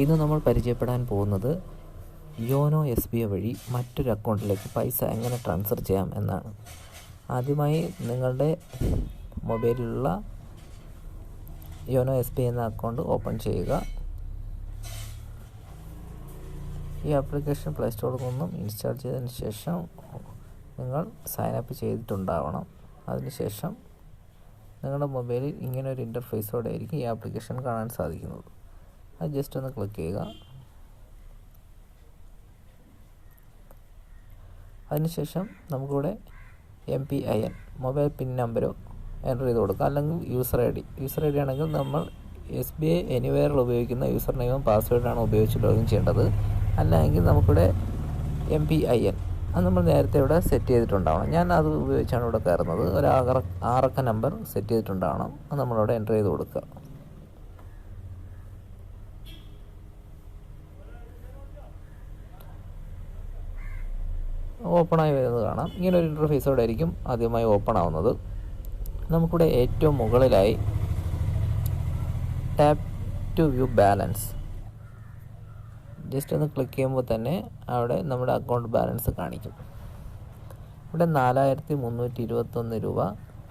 ഇന്ന് നമ്മൾ പരിചയപ്പെടാൻ പോകുന്നത് യോനോ എസ് ബി ഐ വഴി മറ്റൊരു അക്കൗണ്ടിലേക്ക് പൈസ എങ്ങനെ ട്രാൻസ്ഫർ ചെയ്യാം എന്നാണ്. ആദ്യമായി നിങ്ങളുടെ മൊബൈലിലുള്ള യോനോ എസ് ബി ഐ എന്ന അക്കൗണ്ട് ഓപ്പൺ ചെയ്യുക. ഈ ആപ്ലിക്കേഷൻ പ്ലേ സ്റ്റോറിൽ നിന്നും ഇൻസ്റ്റാൾ ചെയ്തതിന് ശേഷം നിങ്ങൾ സൈൻ അപ്പ് ചെയ്തിട്ടുണ്ടാവണം. അതിനുശേഷം നിങ്ങളുടെ മൊബൈലിൽ ഇങ്ങനെ ഒരു ഇന്റർഫേസോടെ ആയിരിക്കും ഈ ആപ്ലിക്കേഷൻ കാണാൻ സാധിക്കുന്നത്. അത് ജസ്റ്റ് ഒന്ന് ക്ലിക്ക് ചെയ്യുക. അതിനുശേഷം നമുക്കിവിടെ M P I N mobile PIN നമ്പരോ enter ചെയ്ത് കൊടുക്കുക അല്ലെങ്കിൽ user I D user I D ആണെങ്കിൽ നമ്മൾ എസ് ബി ഐ എനിവെയറിൽ ഉപയോഗിക്കുന്ന യൂസർ നെയിമും പാസ്വേഡാണ് ഉപയോഗിച്ച് ലോഗിൻ ചെയ്യേണ്ടത്. അല്ലെങ്കിൽ നമുക്കിവിടെ എം പി ഐ എൻ അത് നമ്മൾ നേരത്തെ ഇവിടെ സെറ്റ് ചെയ്തിട്ടുണ്ടാവണം. ഞാൻ അത് ഉപയോഗിച്ചാണ് ഇവിടെ കയറുന്നത്. ഒരു ആറ ആറക്ക നമ്പർ സെറ്റ് ചെയ്തിട്ടുണ്ടാവണം. അത് നമ്മളിവിടെ എന്റർ ചെയ്ത് കൊടുക്കുക. ഓപ്പണായി വരുന്നത് കാണാം. ഇങ്ങനെ ഒരു ഇന്റർഫേസോടെ ആയിരിക്കും ആദ്യമായി ഓപ്പൺ ആവുന്നത്. നമുക്കിവിടെ ഏറ്റവും മുകളിലായി tap to view balance. Just ഒന്ന് ക്ലിക്ക് ചെയ്യുമ്പോൾ തന്നെ അവിടെ നമ്മുടെ അക്കൗണ്ട് ബാലൻസ് കാണിക്കും. ഇവിടെ നാലായിരത്തി മുന്നൂറ്റി ഇരുപത്തൊന്ന് രൂപ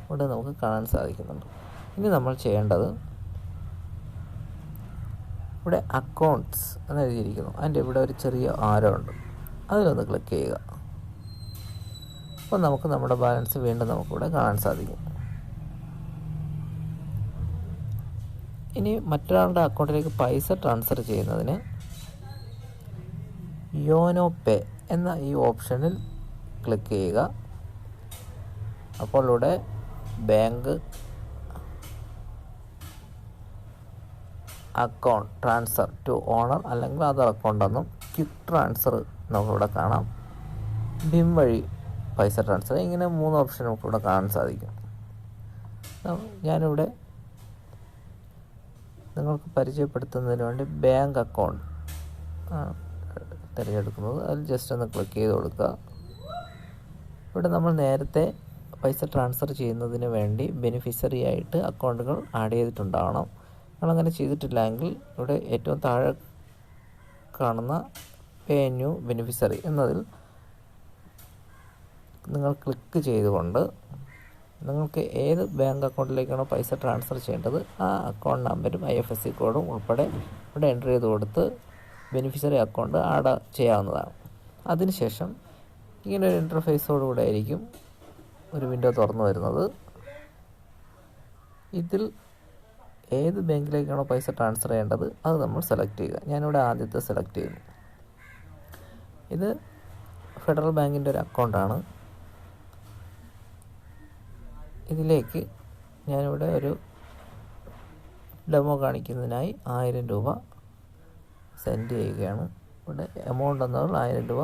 ഇവിടെ നമുക്ക് കാണാൻ സാധിക്കുന്നുണ്ട്. ഇനി നമ്മൾ ചെയ്യേണ്ടത് ഇവിടെ അക്കൗണ്ട്സ് എന്ന് എഴുതിയിരിക്കുന്നു. അതിന്റെ ഇവിടെ ഒരു ചെറിയ ആരോ ഉണ്ട്. അതിലൊന്ന് ക്ലിക്ക് ചെയ്യുക. അപ്പോൾ നമുക്ക് നമ്മുടെ ബാലൻസ് വീണ്ടും നമുക്കിവിടെ കാണാൻ സാധിക്കും. ഇനി മറ്റൊരാളുടെ അക്കൗണ്ടിലേക്ക് പൈസ ട്രാൻസ്ഫർ ചെയ്യുന്നതിന് യോനോ പേ എന്ന ഈ ഓപ്ഷനിൽ ക്ലിക്ക് ചെയ്യുക. അപ്പോൾ ഇവിടെ bank account transfer to owner അല്ലെങ്കിൽ അതർ അക്കൗണ്ട് എന്നും ക്വിക്ക് ട്രാൻസ്ഫർ നമുക്കിവിടെ കാണാം. ഭീം വഴി പൈസ ട്രാൻസ്ഫർ ഇങ്ങനെ മൂന്ന് ഓപ്ഷൻ നമുക്ക് ഇവിടെ കാണാൻ സാധിക്കും. ഞാനിവിടെ നിങ്ങൾക്ക് പരിചയപ്പെടുത്തുന്നതിന് വേണ്ടി ബാങ്ക് അക്കൗണ്ട് തിരഞ്ഞെടുക്കുന്നത്. അതിൽ ജസ്റ്റ് ഒന്ന് ക്ലിക്ക് ചെയ്ത് കൊടുക്കുക. ഇവിടെ നമ്മൾ നേരത്തെ പൈസ ട്രാൻസ്ഫർ ചെയ്യുന്നതിന് വേണ്ടി ബെനിഫിഷ്യറി ആയിട്ട് അക്കൗണ്ടുകൾ ആഡ് ചെയ്തിട്ടുണ്ടാവണം. നിങ്ങളങ്ങനെ ചെയ്തിട്ടില്ലെങ്കിൽ ഇവിടെ ഏറ്റവും താഴെ കാണുന്ന പേ ന്യൂ ബെനിഫിഷ്യറി എന്നതിൽ നിങ്ങൾ ക്ലിക്ക് ചെയ്തുകൊണ്ട് നിങ്ങൾക്ക് ഏത് ബാങ്ക് അക്കൗണ്ടിലേക്കാണോ പൈസ ട്രാൻസ്ഫർ ചെയ്യേണ്ടത് ആ അക്കൗണ്ട് നമ്പരും ഐ എഫ് എസ് സി കോഡും ഉൾപ്പെടെ ഇവിടെ എന്റർ ചെയ്ത് കൊടുത്ത് ബെനിഫിഷ്യറി അക്കൗണ്ട് ആഡ് ചെയ്യാവുന്നതാണ്. അതിനുശേഷം ഇങ്ങനെ ഒരു ഇന്റർഫേസോടുകൂടെ ആയിരിക്കും ഒരു വിൻഡോ തുറന്നു വരുന്നത്. ഇതിൽ ഏത് ബാങ്കിലേക്കാണോ പൈസ ട്രാൻസ്ഫർ ചെയ്യേണ്ടത് അത് നമ്മൾ സെലക്ട് ചെയ്യുക. ഞാനിവിടെ ആദ്യത്തെ സെലക്ട് ചെയ്യുന്നു. ഇത് ഫെഡറൽ ബാങ്കിന്റെ ഒരു അക്കൗണ്ടാണ്. ഇതിലേക്ക് ഞാനിവിടെ ഒരു ഡെമോ കാണിക്കുന്നതിനായി ആയിരം രൂപ സെൻഡ് ചെയ്യുകയാണ്. ഇവിടെ എമൗണ്ട് എന്നാൽ ആയിരം രൂപ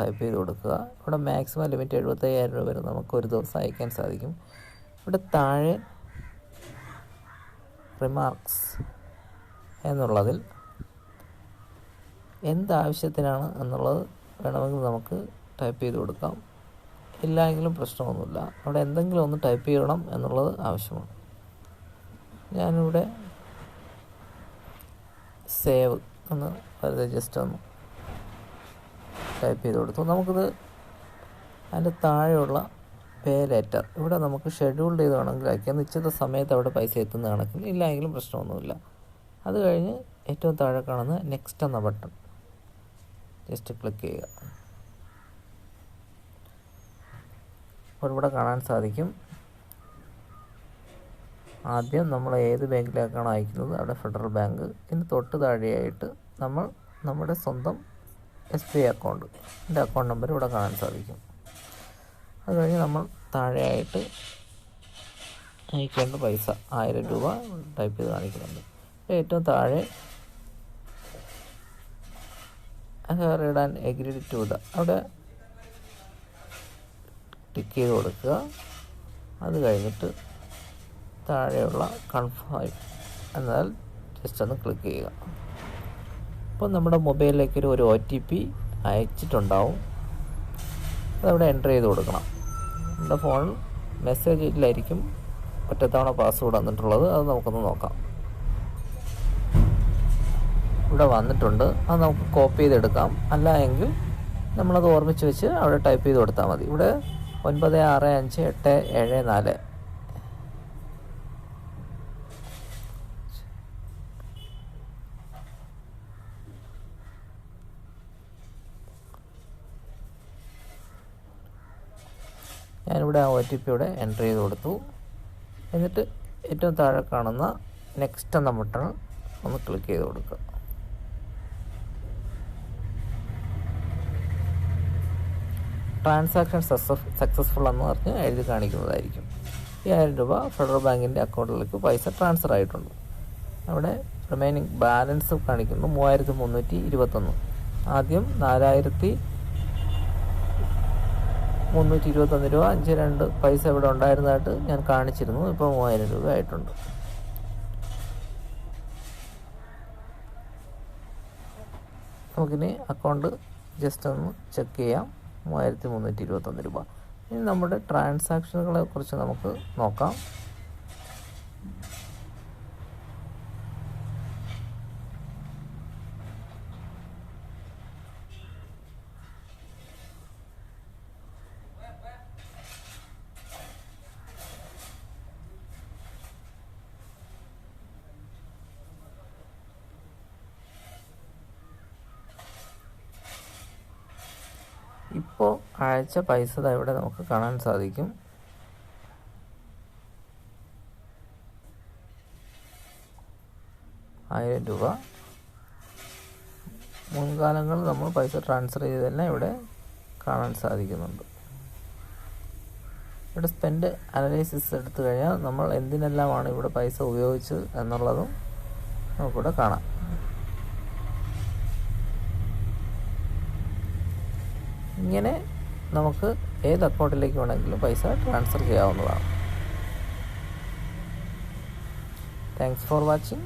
ടൈപ്പ് ചെയ്ത് കൊടുക്കുക. ഇവിടെ മാക്സിമം ലിമിറ്റ് എഴുപത്തയ്യായിരം രൂപ വരെ നമുക്ക് ഒരു ദിവസം അയക്കാൻ സാധിക്കും. ഇവിടെ താഴെ റിമാർക്സ് എന്നുള്ളതിൽ എന്താവശ്യത്തിനാണ് എന്നുള്ളത് വേണമെങ്കിൽ നമുക്ക് ടൈപ്പ് ചെയ്ത് കൊടുക്കാം. ഇല്ലെങ്കിലും പ്രശ്നമൊന്നുമില്ല. അവിടെ എന്തെങ്കിലും ഒന്ന് ടൈപ്പ് ചെയ്യണം എന്നുള്ളത് ആവശ്യമാണ്. ഞാനിവിടെ സേവ് എന്ന് വെറുതെ ജസ്റ്റ് ഒന്ന് ടൈപ്പ് ചെയ്ത് കൊടുത്തു. നമുക്കിത് അതിന്റെ താഴെയുള്ള പേ ലെറ്റർ. ഇവിടെ നമുക്ക് ഷെഡ്യൂൾ ചെയ്ത് വേണമെങ്കിൽ അയക്കാം. നിശ്ചിത സമയത്ത് അവിടെ പൈസ എത്തുന്ന കണക്കിൽ ഇല്ലായെങ്കിലും പ്രശ്നമൊന്നുമില്ല. അത് കഴിഞ്ഞ് ഏറ്റവും താഴെ കാണുന്ന നെക്സ്റ്റ് എന്ന ബട്ടൺ ജസ്റ്റ് ക്ലിക്ക് ചെയ്യുക. അപ്പോൾ ഇവിടെ കാണാൻ സാധിക്കും. ആദ്യം നമ്മൾ ഏത് ബാങ്കിലേക്കാണ് അയക്കുന്നത് അവിടെ ഫെഡറൽ ബാങ്ക്. ഇതിന് തൊട്ട് താഴെയായിട്ട് നമ്മൾ നമ്മുടെ സ്വന്തം എസ് ബി ഐ അക്കൗണ്ട്. എന്റെ അക്കൗണ്ട് നമ്പർ ഇവിടെ കാണാൻ സാധിക്കും. അത് കഴിഞ്ഞ് നമ്മൾ താഴെയായിട്ട് അയക്കേണ്ട പൈസ ആയിരം രൂപ ടൈപ്പ് ചെയ്ത് കാണിക്കുന്നുണ്ട്. ഏറ്റവും താഴെ ഇടാൻ എഗ്രിഡ് ടു ദ. അവിടെ ടിക്ക് ചെയ്ത് കൊടുക്കുക. അത് കഴിഞ്ഞിട്ട് താഴെയുള്ള കൺഫേം എന്നാൽ ജസ്റ്റ് ഒന്ന് ക്ലിക്ക് ചെയ്യുക. അപ്പോൾ നമ്മുടെ മൊബൈലിലേക്ക് ഒരു ഒരു ഒ ടി പി അയച്ചിട്ടുണ്ടാവും. അതവിടെ എന്റർ ചെയ്ത് കൊടുക്കണം. നമ്മുടെ ഫോണിൽ മെസ്സേജിലായിരിക്കും ഒറ്റത്തവണ പാസ്വേഡ് വന്നിട്ടുള്ളത്. അത് നമുക്കൊന്ന് നോക്കാം. ഇവിടെ വന്നിട്ടുണ്ട്. അത് നമുക്ക് കോപ്പി ചെയ്തെടുക്കാം. അല്ല എങ്കിൽ നമ്മളത് ഓർമ്മിച്ച് വെച്ച് അവിടെ ടൈപ്പ് ചെയ്ത് കൊടുത്താൽ മതി. ഇവിടെ ഒൻപത് ആറ് അഞ്ച് എട്ട് ഏഴ് നാല്. ഞാനിവിടെ ആ ഒ ടി പി ഇവിടെ എന്റർ ചെയ്ത് കൊടുത്തു. എന്നിട്ട് ഏറ്റവും താഴെ കാണുന്ന നെക്സ്റ്റ് എന്ന ബട്ടൺ ഒന്ന് ക്ലിക്ക് ചെയ്ത് കൊടുക്കുക. ട്രാൻസാക്ഷൻ സക്സസ്ഫുൾ എന്ന് പറഞ്ഞ് എഴുതി കാണിക്കുന്നതായിരിക്കും. ഈ ആയിരം രൂപ ഫെഡറൽ ബാങ്കിന്റെ അക്കൗണ്ടിലേക്ക് പൈസ ട്രാൻസ്ഫർ ആയിട്ടുണ്ട്. അവിടെ റിമൈനിങ് ബാലൻസ് കാണിക്കുന്നു മൂവായിരത്തി മുന്നൂറ്റി ഇരുപത്തൊന്ന് ആദ്യം നാലായിരത്തി മുന്നൂറ്റി ഇരുപത്തൊന്ന് രൂപ അഞ്ച് രണ്ട് പൈസ ഇവിടെ ഉണ്ടായിരുന്നതായിട്ട് ഞാൻ കാണിച്ചിരുന്നു. ഇപ്പോൾ മൂവായിരം രൂപ ആയിട്ടുണ്ട്. നമുക്കിനി അക്കൗണ്ട് ജസ്റ്റ് ഒന്ന് ചെക്ക് ചെയ്യാം. മൂവായിരത്തി മുന്നൂറ്റി ഇരുപത്തൊന്ന് രൂപ. ഇനി നമ്മുടെ ട്രാൻസാക്ഷനുകളെ കുറിച്ച് നമുക്ക് നോക്കാം. ഇപ്പോൾ അയച്ച പൈസ ഇവിടെ നമുക്ക് കാണാൻ സാധിക്കും. ആയിരം രൂപ. മുൻകാലങ്ങളിൽ നമ്മൾ പൈസ ട്രാൻസ്ഫർ ചെയ്തെല്ലാം ഇവിടെ കാണാൻ സാധിക്കുന്നുണ്ട്. ഇവിടെ സ്പെൻഡ് അനലൈസിസ് എടുത്തു കഴിഞ്ഞാൽ നമ്മൾ എന്തിനെല്ലാമാണ് ഇവിടെ പൈസ ഉപയോഗിച്ചത് എന്നുള്ളതും നമുക്കിവിടെ കാണാം. ഇങ്ങനെ നമുക്ക് ഏത് അക്കൗണ്ടിലേക്ക് വേണമെങ്കിലും പൈസ ട്രാൻസ്ഫർ ചെയ്യാവുന്നതാണ്. Thanks for watching